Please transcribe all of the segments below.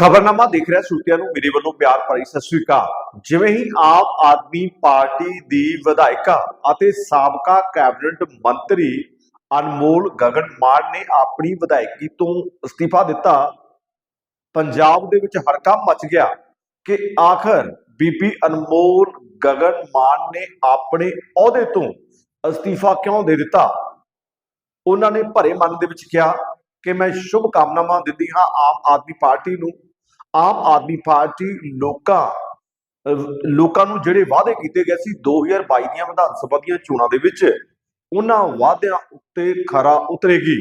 ਖਬਰਨਾਮਾ ਦੇਖ ਰਿਹਾ ਸੂਤਿਆਂ ਨੂੰ, ਮੇਰੇ ਵੱਲੋਂ ਪਿਆਰ ਭਰੀ ਸਤਿ ਸ੍ਰੀ ਅਕਾਲ। ਜਿਵੇਂ ਹੀ ਆਮ ਆਦਮੀ ਪਾਰਟੀ ਦੀ ਵਿਧਾਇਕਾ ਅਤੇ ਸਾਬਕਾ ਕੈਬਨਿਟ ਮੰਤਰੀ ਅਨਮੋਲ ਗਗਨ ਮਾਨ ਨੇ ਆਪਣੀ ਵਿਧਾਇਕੀ ਤੋਂ ਅਸਤੀਫਾ ਦਿੱਤਾ, ਪੰਜਾਬ ਦੇ ਵਿੱਚ ਹੜਕਾ ਮਚ ਗਿਆ ਕਿ ਆਖਰ ਬੀਬੀ ਅਨਮੋਲ ਗਗਨ ਮਾਨ ਨੇ ਆਪਣੇ ਅਹੁਦੇ ਤੋਂ ਅਸਤੀਫਾ ਕਿਉਂ ਦੇ ਦਿੱਤਾ? ਉਹਨਾਂ ਨੇ ਭਰੇ ਮਨ ਦੇ ਵਿੱਚ ਕਿਹਾ ਕਿ ਮੈਂ ਸ਼ੁਭ ਕਾਮਨਾਵਾਂ ਦਿੰਦੀ ਹਾਂ ਆਮ ਆਦਮੀ ਪਾਰਟੀ ਨੂੰ ਆਮ ਆਦਮੀ ਪਾਰਟੀ ਲੋਕਾਂ ਲੋਕਾਂ ਨੂੰ ਜਿਹੜੇ ਵਾਅਦੇ ਕੀਤੇ ਗਏ ਸੀ 2022 ਦੀਆਂ ਵਿਧਾਨ ਸਭਾ ਦੀਆਂ ਚੋਣਾਂ ਦੇ ਵਿੱਚ, ਉਹਨਾਂ ਵਾਅਦਿਆਂ ਉੱਤੇ ਖਰਾ ਉਤਰੇਗੀ।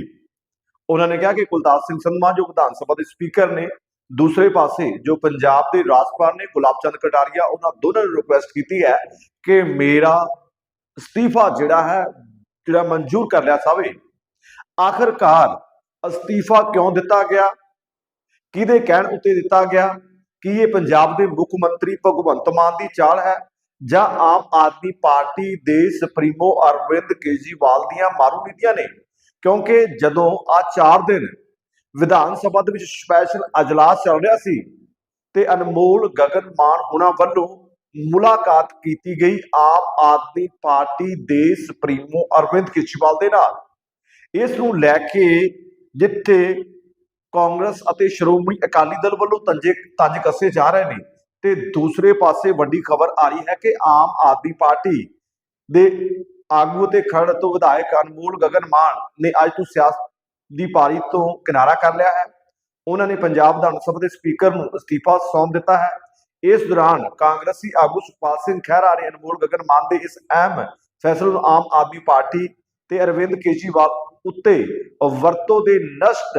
ਉਹਨਾਂ ਨੇ ਕਿਹਾ ਕਿ ਕੁਲਤਾਰ ਸਿੰਘ ਸੰਧਮਾ ਜੋ ਵਿਧਾਨ ਸਭਾ ਦੇ ਸਪੀਕਰ ਨੇ, ਦੂਸਰੇ ਪਾਸੇ ਜੋ ਪੰਜਾਬ ਦੇ ਰਾਜਪਾਲ ਨੇ ਗੁਲਾਬ ਚੰਦ ਕਟਾਰੀਆ, ਉਹਨਾਂ ਦੋਨਾਂ ਨੂੰ ਰਿਕੁਐਸਟ ਕੀਤੀ ਹੈ ਕਿ ਮੇਰਾ ਅਸਤੀਫਾ ਜਿਹੜਾ ਹੈ, ਜਿਹੜਾ ਮਨਜ਼ੂਰ ਕਰ ਲਿਆ ਜਾਵੇ। ਆਖਰਕਾਰ ਅਸਤੀਫਾ ਕਿਉਂ ਦਿੱਤਾ ਗਿਆ? ਕਿਹਦੇ ਕਹਿਣ ਉੱਤੇ ਦਿੱਤਾ ਗਿਆ? ਕਿ ਇਹ ਪੰਜਾਬ ਦੇ ਮੁੱਖ ਮੰਤਰੀ ਭਗਵੰਤ ਮਾਨ ਦੀ ਚਾਲ ਹੈ ਜਾਂ ਆਮ ਆਦਮੀ ਪਾਰਟੀ ਦੇ ਸੁਪਰੀਮੋ ਅਰਵਿੰਦ ਕੇਜਰੀਵਾਲ ਦੀਆਂ ਮਾਰੂ ਨੀਤੀਆਂ ਨੇ? ਕਿਉਂਕਿ ਜਦੋਂ ਆ 4 ਦਿਨ ਵਿਧਾਨ ਸਭਾ ਦੇ ਵਿੱਚ ਸਪੈਸ਼ਲ ਅਜਲਾਸ ਚੱਲ ਰਿਹਾ ਸੀ ਤੇ ਅਨਮੋਲ ਗਗਨ ਮਾਨ ਹੁਣਾਂ ਵੱਲੋਂ ਮੁਲਾਕਾਤ ਕੀਤੀ ਗਈ ਆਮ ਆਦਮੀ ਪਾਰਟੀ ਦੇ ਸੁਪਰੀਮੋ ਅਰਵਿੰਦ ਕੇਜਰੀਵਾਲ ਦੇ ਨਾਲ। ਇਸ ਨੂੰ ਲੈ ਕੇ ਜਿੱਥੇ ਕਾਂਗਰਸ ਅਤੇ ਸ਼੍ਰੋਮਣੀ ਅਕਾਲੀ ਦਲ ਵੱਲੋਂ ਤੰਜੇ, ਤੰਜ ਕੱਸੇ ਜਾ ਰਹੇ ਨੇ ਤੇ ਦੂਸਰੇ ਪਾਸੇ ਵੱਡੀ ਖਬਰ ਆ ਰਹੀ ਹੈ ਕਿ ਆਮ ਆਦਮੀ ਪਾਰਟੀ ਦੇ ਆਗੂ ਤੇ ਖੜ ਤੋਂ ਵਿਧਾਇਕ ਅਨਮੋਲ ਗਗਨ ਮਾਨ ਨੇ ਅੱਜ ਤੋਂ ਸਿਆਸਤ ਦੀ ਪਾਰੀ ਤੋਂ ਕਿਨਾਰਾ ਕਰ ਲਿਆ ਹੈ। ਉਹਨਾਂ ਨੇ ਪੰਜਾਬ ਵਿਧਾਨ ਸਭਾ ਦੇ ਸਪੀਕਰ ਨੂੰ ਅਸਤੀਫਾ ਸੌਂਪ ਦਿੱਤਾ ਹੈ। ਇਸ ਦੌਰਾਨ ਕਾਂਗਰਸੀ ਆਗੂ ਸੁਖਪਾਲ ਸਿੰਘ ਖਹਿਰਾ ਨੇ ਅਨਮੋਲ ਗਗਨ ਮਾਨ ਦੇ ਇਸ ਅਹਿਮ ਫੈਸਲੇ ਨੂੰ ਆਮ ਆਦਮੀ ਪਾਰਟੀ ਤੇ ਅਰਵਿੰਦ ਕੇਜਰੀਵਾਲ ਉੱਤੇ ਵਰਤੋਂ ਦੇ ਨਸ਼ਟ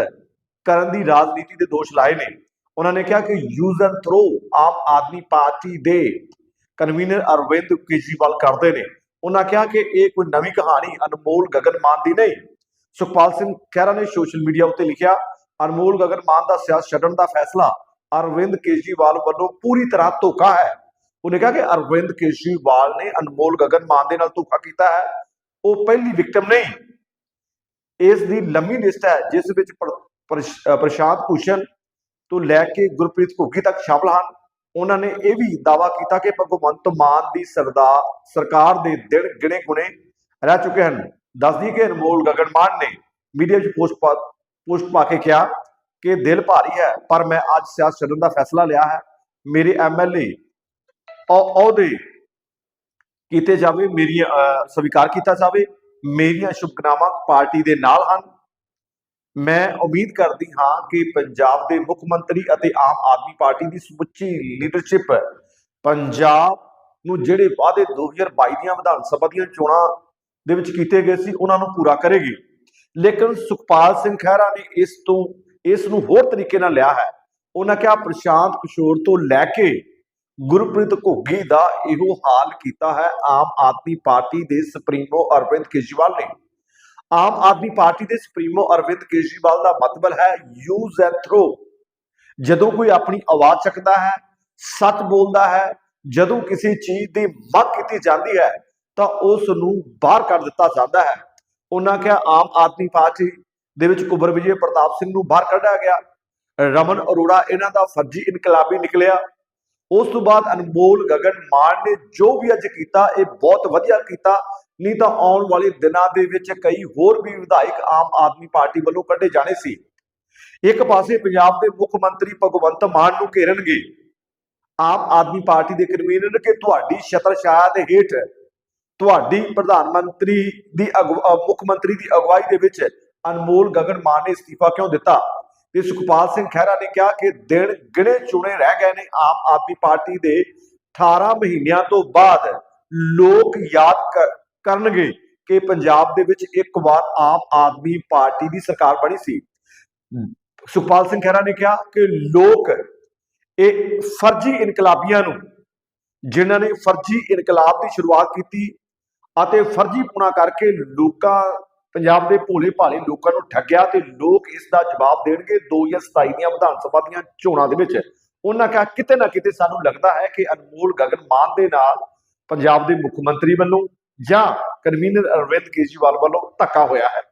ਕਰਨ ਦੀ ਰਾਜਨੀਤੀ ਦੇ ਦੋਸ਼ ਲਾਏ ਨੇ। ਉਹਨਾਂ ਨੇ ਕਿਹਾ ਕਿ use and throw Aam Aadmi party ਦੇ ਕਨਵੀਨਰ ਅਰਵਿੰਦ ਕੇਜਰੀਵਾਲ ਕਰਦੇ ਨੇ। ਉਹਨਾਂ ਕਿਹਾ ਕਿ ਇਹ ਕੋਈ ਨਵੀਂ ਕਹਾਣੀ ਅਨਮੋਲ ਗਗਨ ਦੀ ਨਹੀਂ। ਸੁਖਪਾਲ ਸਿੰਘ ਖਹਿਰਾ ਨੇ ਸੋਸ਼ਲ ਮੀਡੀਆ ਉੱਤੇ ਲਿਖਿਆ, ਅਨਮੋਲ ਗਗਨ ਦਾ ਸਿਆਸਤ ਛੱਡਣ ਦਾ ਫੈਸਲਾ ਅਰਵਿੰਦ ਕੇਜਰੀਵਾਲ ਵੱਲੋਂ ਪੂਰੀ ਤਰ੍ਹਾਂ ਧੋਖਾ ਹੈ। ਉਹਨੇ ਕਿਹਾ ਕਿ ਅਰਵਿੰਦ ਕੇਜਰੀਵਾਲ ਨੇ ਅਨਮੋਲ ਗਗਨ ਮਾਨ ਦੇ ਨਾਲ ਧੋਖਾ ਕੀਤਾ ਹੈ। ਉਹ ਪਹਿਲੀ ਵਿਕਟਮ ਨਹੀਂ। ਇਸ ਦੀ ਲੰਮੀ ਲਿਸਟ ਹੈ, ਜਿਸ ਵਿੱਚ ਪ੍ਰ- ਪ੍ਰਸ਼ਾਂਤ ਭੂਸ਼ਣ ਤੋਂ ਲੈ ਕੇ ਗੁਰਪ੍ਰੀਤ ਘੁੱਗੀ ਤੱਕ ਸ਼ਾਮਲ ਹਨ। ਉਹਨਾਂ ਨੇ ਇਹ ਵੀ ਦਾਵਾ ਕੀਤਾ ਕਿ ਭਗਵੰਤ ਮਾਨ ਦੀ ਸਰਦਾਰ ਸਰਕਾਰ ਦੇ ਦਿਨ ਗਿਣੇ ਗੁਣੇ ਰਹਿ ਚੁੱਕੇ ਹਨ। ਦੱਸਦੀ ਕਿ ਅਨਮੋਲ ਗਗਨਮਾਨ ਨੇ ਮੀਡੀਆ 'ਚ ਪੋਸਟ ਪਾ ਪੋਸਟ ਪਾ ਕੇ ਕਿਹਾ ਕਿ ਦਿਲ ਭਾਰੀ ਹੈ ਪਰ ਮੈਂ ਅੱਜ ਸਿਆਸਤ ਛੱਡਣ ਦਾ ਫੈਸਲਾ ਲਿਆ ਹੈ। ਮੇਰੇ ਐਮਐਲਏ ਅਹੁਦੇ ਕੀਤੇ ਜਾਵੇ ਮੇਰੀ ਅਹ, ਸਵੀਕਾਰ ਕੀਤਾ ਜਾਵੇ ਮੇਰੀਆਂ ਸ਼ੁਭਕਾਮਨਾਵਾਂ ਪਾਰਟੀ ਦੇ ਨਾਲ ਹਨ। ਮੈਂ ਉਮੀਦ ਕਰਦੀ ਹਾਂ ਕਿ ਪੰਜਾਬ ਦੇ ਮੁੱਖ ਮੰਤਰੀ ਅਤੇ ਆਮ ਆਦਮੀ ਪਾਰਟੀ ਦੀ ਸਮੁੱਚੀ ਲੀਡਰਸ਼ਿਪ ਪੰਜਾਬ ਨੂੰ ਜਿਹੜੇ ਵਾਅਦੇ 2022 ਦੀਆਂ ਵਿਧਾਨ ਸਭਾ ਦੀਆਂ ਚੋਣਾਂ ਦੇ ਵਿੱਚ ਕੀਤੇ ਗਏ ਸੀ, ਉਹਨਾਂ ਨੂੰ ਪੂਰਾ ਕਰੇਗੀ। ਲੇਕਿਨ ਸੁਖਪਾਲ ਸਿੰਘ ਖਹਿਰਾ ਨੇ ਇਸ ਤੋਂ, ਇਸ ਨੂੰ ਹੋਰ ਤਰੀਕੇ ਨਾਲ ਲਿਆ ਹੈ। ਉਹਨਾਂ ਕਿਹਾ, ਪ੍ਰਸ਼ਾਂਤ ਕਿਸ਼ੋਰ ਤੋਂ ਲੈ ਕੇ ਗੁਰਪ੍ਰੀਤ ਘੁੱਗੀ ਦਾ ਇਹੋ ਹਾਲ ਕੀਤਾ ਹੈ। ਆਮ ਆਦਮੀ ਪਾਰਟੀ ਦੇ ਸੁਪਰੀਮੋ ਅਰਵਿੰਦ ਕੇਜਰੀਵਾਲ ਨੇ ਆਮ ਆਦਮੀ ਪਾਰਟੀ ਦੇ ਸੁਪਰੀਮੋ ਅਰਵਿੰਦ ਕੇਜਰੀਵਾਲ ਦਾ ਮਤਲਬ ਹੈ ਯੂਜ਼ ਐਂਡ ਥਰੋ ਜਦੋਂ ਕੋਈ ਆਪਣੀ ਆਵਾਜ਼ ਚੱਕਦਾ ਹੈ, ਸੱਚ ਬੋਲਦਾ ਹੈ, ਜਦੋਂ ਕਿਸੇ ਚੀਜ਼ ਦੀ ਮੰਗ ਕੀਤੀ ਜਾਂਦੀ ਹੈ, ਤਾਂ ਉਸ ਨੂੰ ਬਾਹਰ ਕੱਢ ਦਿੱਤਾ ਜਾਂਦਾ ਹੈ। ਉਹਨਾਂ ਕਿਹਾ, ਆਮ ਆਦਮੀ ਪਾਰਟੀ ਦੇ ਵਿੱਚ ਕੁਬਰ ਵਿਜੇ ਪ੍ਰਤਾਪ ਸਿੰਘ ਨੂੰ ਬਾਹਰ ਕੱਢਿਆ ਗਿਆ। ਰਮਨ ਅਰੋੜਾ, ਇਹਨਾਂ ਦਾ ਫਰਜ਼ੀ ਇਨਕਲਾਬੀ ਨਿਕਲਿਆ। ਉਸ ਤੋਂ ਬਾਅਦ ਅਨਮੋਲ ਗਗਨ ਮਾਨ ਨੇ ਜੋ ਵੀ ਅੱਜ ਕੀਤਾ, ਇਹ ਬਹੁਤ ਵਧੀਆ ਕੀਤਾ। ਨਹੀਂ ਤਾਂ ਆਉਣ ਵਾਲੇ ਦਿਨਾਂ ਦੇ ਵਿੱਚ ਕਈ ਹੋਰ ਵੀ ਵਿਧਾਇਕ ਆਮ ਆਦਮੀ ਪਾਰਟੀ ਵੱਲੋਂ ਕੱਢੇ ਜਾਣੇ ਸੀ। ਇੱਕ ਪਾਸੇ ਪੰਜਾਬ ਦੇ ਮੁੱਖ ਮੰਤਰੀ ਭਗਵੰਤ ਮਾਨ ਨੂੰ ਘੇਰਨਗੇ। ਆਮ ਆਦਮੀ ਪਾਰਟੀ ਦੇ ਕਨਵੀਨਰ ਕਿ ਤੁਹਾਡੀ ਛਤਰਛਾਇਆ ਦੇ ਹੇਠ ਤੁਹਾਡੀ ਪ੍ਰਧਾਨ ਮੰਤਰੀ ਦੀ ਅਗਵਾ- ਮੁੱਖ ਮੰਤਰੀ ਦੀ ਅਗਵਾਈ ਦੇ ਵਿੱਚ ਅਨਮੋਲ ਗਗਨ ਮਾਨ ਨੇ ਅਸਤੀਫਾ ਕਿਉਂ ਦਿੱਤਾ? ਤੇ ਸੁਖਪਾਲ ਸਿੰਘ ਖਹਿਰਾ ਨੇ ਕਿਹਾ ਕਿ ਦਿਨ ਗਿਣੇ ਚੁਣੇ ਰਹਿ ਗਏ ਨੇ ਆਮ ਆਦਮੀ ਪਾਰਟੀ ਦੇ 18 ਮਹੀਨਿਆਂ ਤੋਂ ਬਾਅਦ ਲੋਕ ਯਾਦ ਕ- ਕਰਨਗੇ ਕਿ ਪੰਜਾਬ ਦੇ ਵਿੱਚ ਇੱਕ ਵਾਰ ਆਮ ਆਦਮੀ ਪਾਰਟੀ ਦੀ ਸਰਕਾਰ ਬਣੀ ਸੀ। ਸੁਖਪਾਲ ਸਿੰਘ ਖਹਿਰਾ ਨੇ ਕਿਹਾ ਕਿ ਲੋਕ ਇਹ ਫਰਜ਼ੀ ਇਨਕਲਾਬੀਆਂ ਨੂੰ ਜਿਨ੍ਹਾਂ ਨੇ ਫਰਜ਼ੀ ਇਨਕਲਾਬ ਦੀ ਸ਼ੁਰੂਆਤ ਕੀਤੀ ਅਤੇ ਫਰਜ਼ੀ ਪੁਣਾ ਕਰਕੇ ਲੋਕਾਂ ਪੰਜਾਬ ਦੇ ਭੋਲੇ ਭਾਲੇ ਲੋਕਾਂ ਨੂੰ ਠੱਗਿਆ ਤੇ ਲੋਕ ਇਸ ਦਾ ਜਵਾਬ ਦੇਣਗੇ 2027 ਦੀਆਂ ਵਿਧਾਨ ਸਭਾ ਦੀਆਂ ਚੋਣਾਂ ਦੇ ਵਿੱਚ। ਉਹਨਾਂ ਕਿਹਾ ਕਿਤੇ ਨਾ ਕਿਤੇ ਸਾਨੂੰ ਲੱਗਦਾ ਹੈ ਕਿ ਅਨਮੋਲ ਗਗਨ ਮਾਨ ਦੇ ਨਾਲ ਪੰਜਾਬ ਦੇ ਮੁੱਖ ਮੰਤਰੀ ਵੱਲੋਂ ਜਾਂ ਕਨਵੀਨਰ ਅਰਵਿੰਦ ਕੇਜਰੀਵਾਲ ਵੱਲੋਂ ਧੱਕਾ ਹੋਇਆ ਹੈ